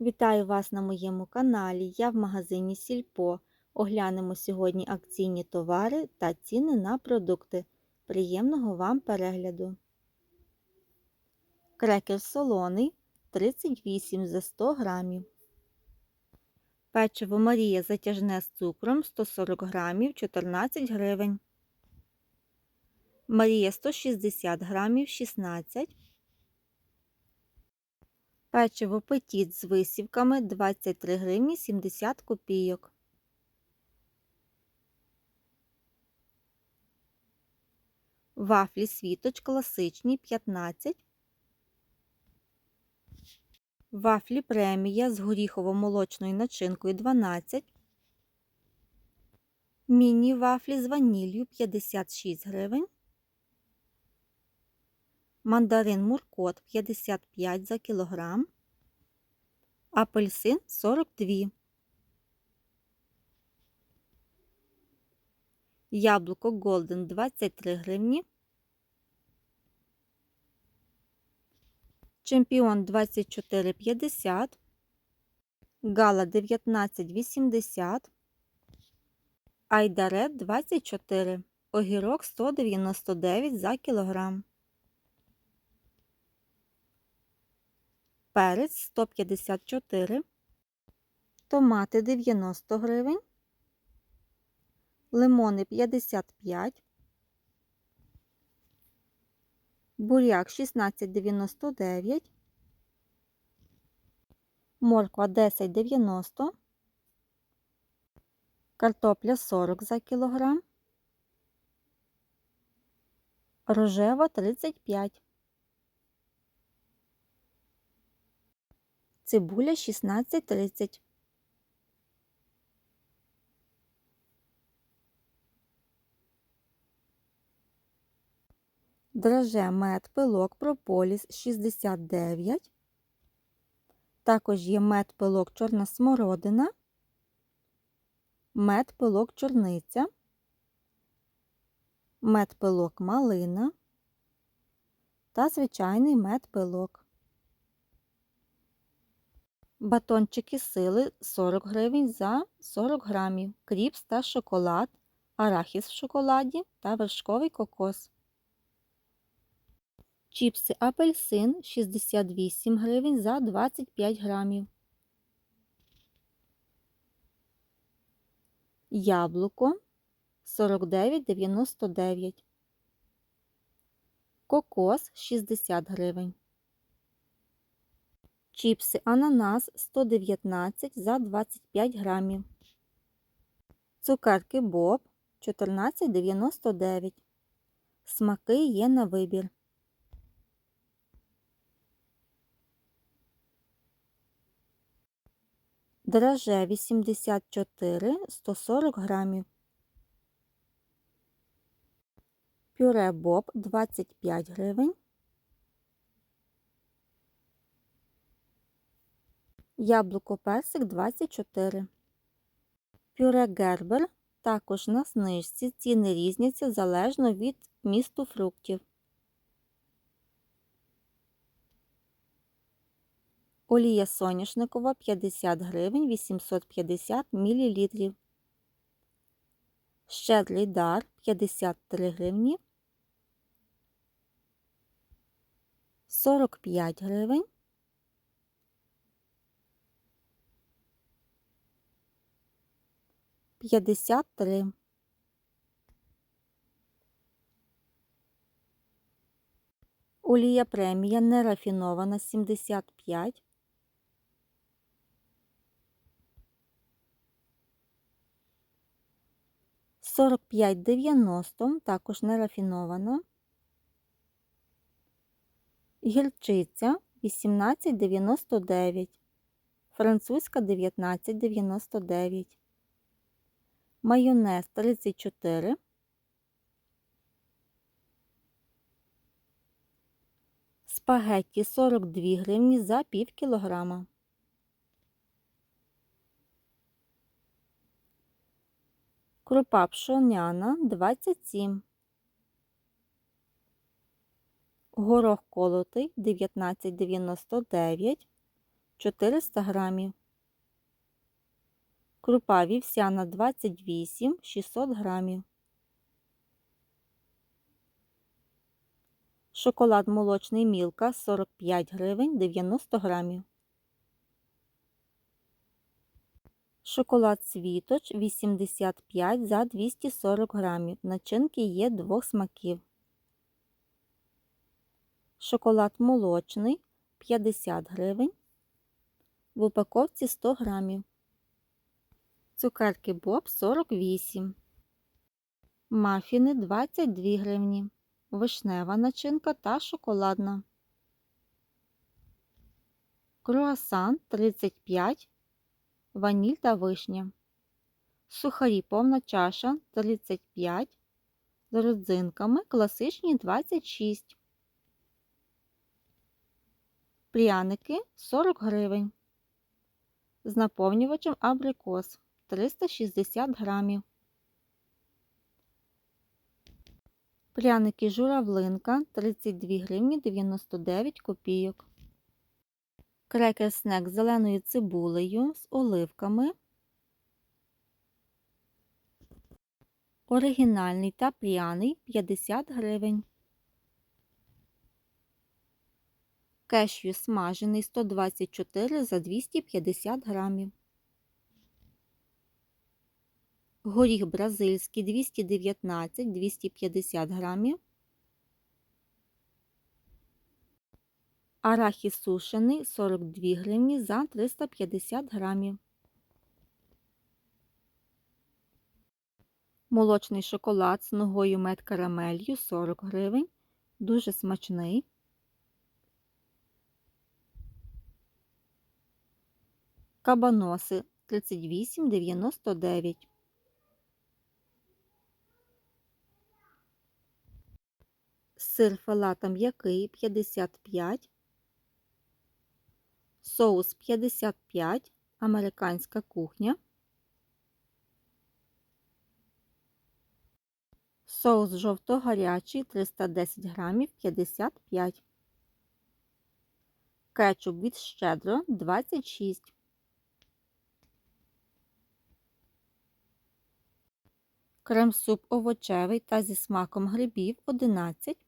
Вітаю вас на моєму каналі. Я в магазині Сільпо. Оглянемо сьогодні акційні товари та ціни на продукти. Приємного вам перегляду. Крекер солоний 38 за 100 грамів. Печиво Марія затяжне з цукром 140 грамів 14 гривень. Марія 160 грамів 16 Печиво петіт з висівками 23 гривні 70 копійок. Вафлі світоч класичні 15. Вафлі премія з горіхово-молочною начинкою 12. Міні-вафлі з ваніллю 56 гривень. Мандарин Муркот 55 за кілограм. Апельсин 42. Яблуко Голден 23 гривні. Чемпіон 24,50. Гала 19,80. Айдарет 24. Огірок 199 за кілограм. Перець 154. Томати 90 гривень. Лимони 55. Буряк 16,99. Морква 10,90. Картопля 40 за кілограм. Рожева 35. Цибуля 16,30. Драже мед пилок прополіс 69. Також є мед пилок чорна смородина, мед пилок чорниця, мед пилок малина та звичайний мед пилок. Батончики сили 40 гривень за 40 грамів, кріпс та шоколад, арахіс в шоколаді та вершковий кокос. Чіпси апельсин 68 гривень за 25 грамів. Яблуко 49,99. Кокос 60 гривень. Чіпси ананас 119 за 25 грамів. Цукерки Боб 14,99. Смаки є на вибір. Драже 84 140 грамів. Пюре Боб 25 гривень. Яблуко персик 24. Пюре Гербер також на знижці. Ціни різняться залежно від місту фруктів. Олія соняшникова 50 гривень 850 мл. Щедрий дар 53 гривні. 45 гривень. П'ятдесят три. Олія премія нерафінована 75. Сорок п'ять дев'яносто, також нерафінована. Гірчиця 18,99. Французька 19,99. Майонез 34. Спагетті 42 гривні за пів кілограма. Крупа пшоняна 27. Горох колотий 19,99. 400 грамів. Крупа вівсяна 28 600 грамів. Шоколад молочний мілка 45 гривень 90 грамів. Шоколад світоч 85 за 240 грамів. Начинки є двох смаків. Шоколад молочний 50 гривень. В упаковці 100 грамів. Цукерки Боб 48. Мафіни 22 гривні. Вишнева начинка та шоколадна. Круасан 35 ваніль та вишня. Сухарі повна чаша 35 з родзинками класичні 26. Пряники 40 гривень. З наповнювачем абрикос 360 грамів. Пряники журавлинка 32 гривні 99 копійок. Крекер снек з зеленою цибулею з оливками. Оригінальний та пряний 50 гривень. Кешю смажений 124 за 250 грамів. Горіх бразильський 219 250 грамів. Арахіс сушений 42 гривні за 350 грамів. Молочний шоколад з ногою мед карамелью 40 гривень. Дуже смачний. Кабаноси 38,99. Сир фалата м'який 55. Соус 55. Американська кухня. Соус жовто-гарячий 310 грамів 55. Кетчуп від щедро 26. Крем-суп овочевий та зі смаком грибів 11.